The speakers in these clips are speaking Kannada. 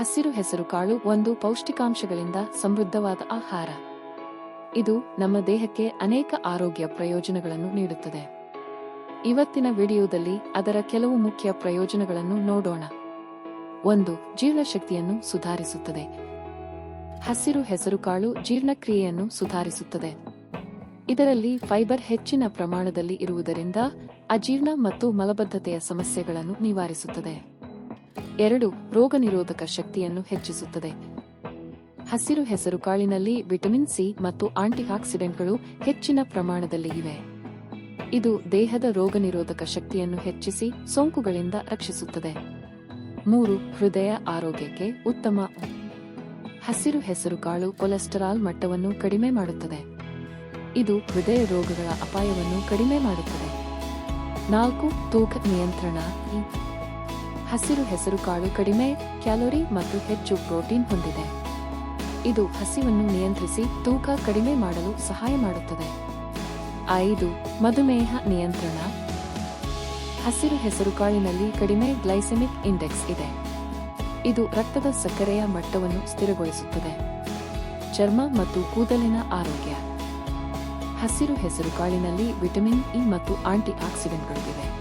ಹಸಿರು ಹೆಸರು ಕಾಳು ಒಂದು ಪೌಷ್ಟಿಕಾಂಶಗಳಿಂದ ಸಮೃದ್ಧವಾದ ಆಹಾರ. ಇದು ನಮ್ಮ ದೇಹಕ್ಕೆ ಅನೇಕ ಆರೋಗ್ಯ ಪ್ರಯೋಜನಗಳನ್ನು ನೀಡುತ್ತದೆ. ಇವತ್ತಿನ ವಿಡಿಯೋದಲ್ಲಿ ಅದರ ಕೆಲವು ಮುಖ್ಯ ಪ್ರಯೋಜನಗಳನ್ನು ನೋಡೋಣ. ಒಂದು, ಜೀರ್ಣಶಕ್ತಿಯನ್ನು ಸುಧಾರಿಸುತ್ತದೆ. ಹಸಿರು ಹೆಸರುಕಾಳು ಜೀರ್ಣಕ್ರಿಯೆಯನ್ನು ಸುಧಾರಿಸುತ್ತದೆ. ಇದರಲ್ಲಿ ಫೈಬರ್ ಹೆಚ್ಚಿನ ಪ್ರಮಾಣದಲ್ಲಿ ಇರುವುದರಿಂದ ಅಜೀರ್ಣ ಮತ್ತು ಮಲಬದ್ಧತೆಯ ಸಮಸ್ಯೆಗಳನ್ನು ನಿವಾರಿಸುತ್ತದೆ. ಎರಡು ರೋಗನಿರೋಧಕ ಶಕ್ತಿಯನ್ನು ಹೆಚ್ಚಿಸುತ್ತದೆ. ಹಸಿರು ಹೆಸರು ಕಾಳಿನಲ್ಲಿ ವಿಟಮಿನ್ ಸಿ ಮತ್ತು ಆಂಟಿಆಕ್ಸಿಡೆಂಟ್ಗಳು ಹೆಚ್ಚಿನ ಪ್ರಮಾಣದಲ್ಲಿ ಇವೆ. ಇದು ದೇಹದ ರೋಗನಿರೋಧಕ ಶಕ್ತಿಯನ್ನು ಹೆಚ್ಚಿಸಿ ಸೋಂಕುಗಳಿಂದ ರಕ್ಷಿಸುತ್ತದೆ. ಮೂರು, ಹೃದಯ ಆರೋಗ್ಯಕ್ಕೆ ಉತ್ತಮ. ಹಸಿರು ಹೆಸರು ಕಾಳು ಕೊಲೆಸ್ಟರಾಲ್ ಮಟ್ಟವನ್ನು ಕಡಿಮೆ ಮಾಡುತ್ತದೆ. ಇದು ಹೃದಯ ರೋಗಗಳ ಅಪಾಯವನ್ನು ಕಡಿಮೆ ಮಾಡುತ್ತದೆ. ನಾಲ್ಕು, ತೂಕ ನಿಯಂತ್ರಣ. ಹಸಿರು ಹೆಸರು ಕಾಳು ಕಡಿಮೆ, ಕ್ಯಾಲೋರಿ ಮತ್ತು ಹೆಚ್ಚು ಪ್ರೋಟೀನ್ ಹೊಂದಿದೆ. ಇದು ಹಸಿವನ್ನು ನಿಯಂತ್ರಿಸಿ ತೂಕ ಕಡಿಮೆ ಮಾಡಲು ಸಹಾಯ ಮಾಡುತ್ತದೆ. ಐದು, ಮಧುಮೇಹ ನಿಯಂತ್ರಣ. ಹಸಿರು ಕಾಳಿನಲ್ಲಿ ಕಡಿಮೆ ಗ್ಲೈಸೆಮಿಕ್ ಇಂಡೆಕ್ಸ್ ಇದೆ. ಇದು ರಕ್ತದ ಸಕ್ಕರೆಯ ಮಟ್ಟವನ್ನು ಸ್ಥಿರಗೊಳಿಸುತ್ತದೆ. ಚರ್ಮ ಮತ್ತು ಕೂದಲಿನ ಆರೋಗ್ಯ. ಹಸಿರು ಹೆಸರು ಕಾಳಿನಲ್ಲಿ ವಿಟಮಿನ್ ಇ ಮತ್ತು ಆಂಟಿ ಆಕ್ಸಿಡೆಂಟ್ಗಳಿವೆ.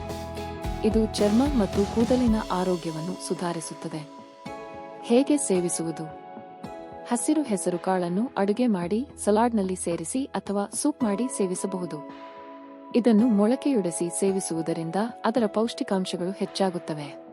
ಇದು ಚರ್ಮ ಮತ್ತು ಕೂದಲಿನ ಆರೋಗ್ಯವನ್ನು ಸುಧಾರಿಸುತ್ತದೆ. ಹೇಗೆ ಸೇವಿಸುವುದು? ಹಸಿರು ಹೆಸರು ಕಾಳನ್ನು ಅಡುಗೆ ಮಾಡಿ, ಸಲಾಡ್ನಲ್ಲಿ ಸೇರಿಸಿ ಅಥವಾ ಸೂಪ್ ಮಾಡಿ ಸೇವಿಸಬಹುದು. ಇದನ್ನು ಮೊಳಕೆಯೊಡೆಸಿ ಸೇವಿಸುವುದರಿಂದ ಅದರ ಪೌಷ್ಟಿಕಾಂಶಗಳು ಹೆಚ್ಚಾಗುತ್ತವೆ.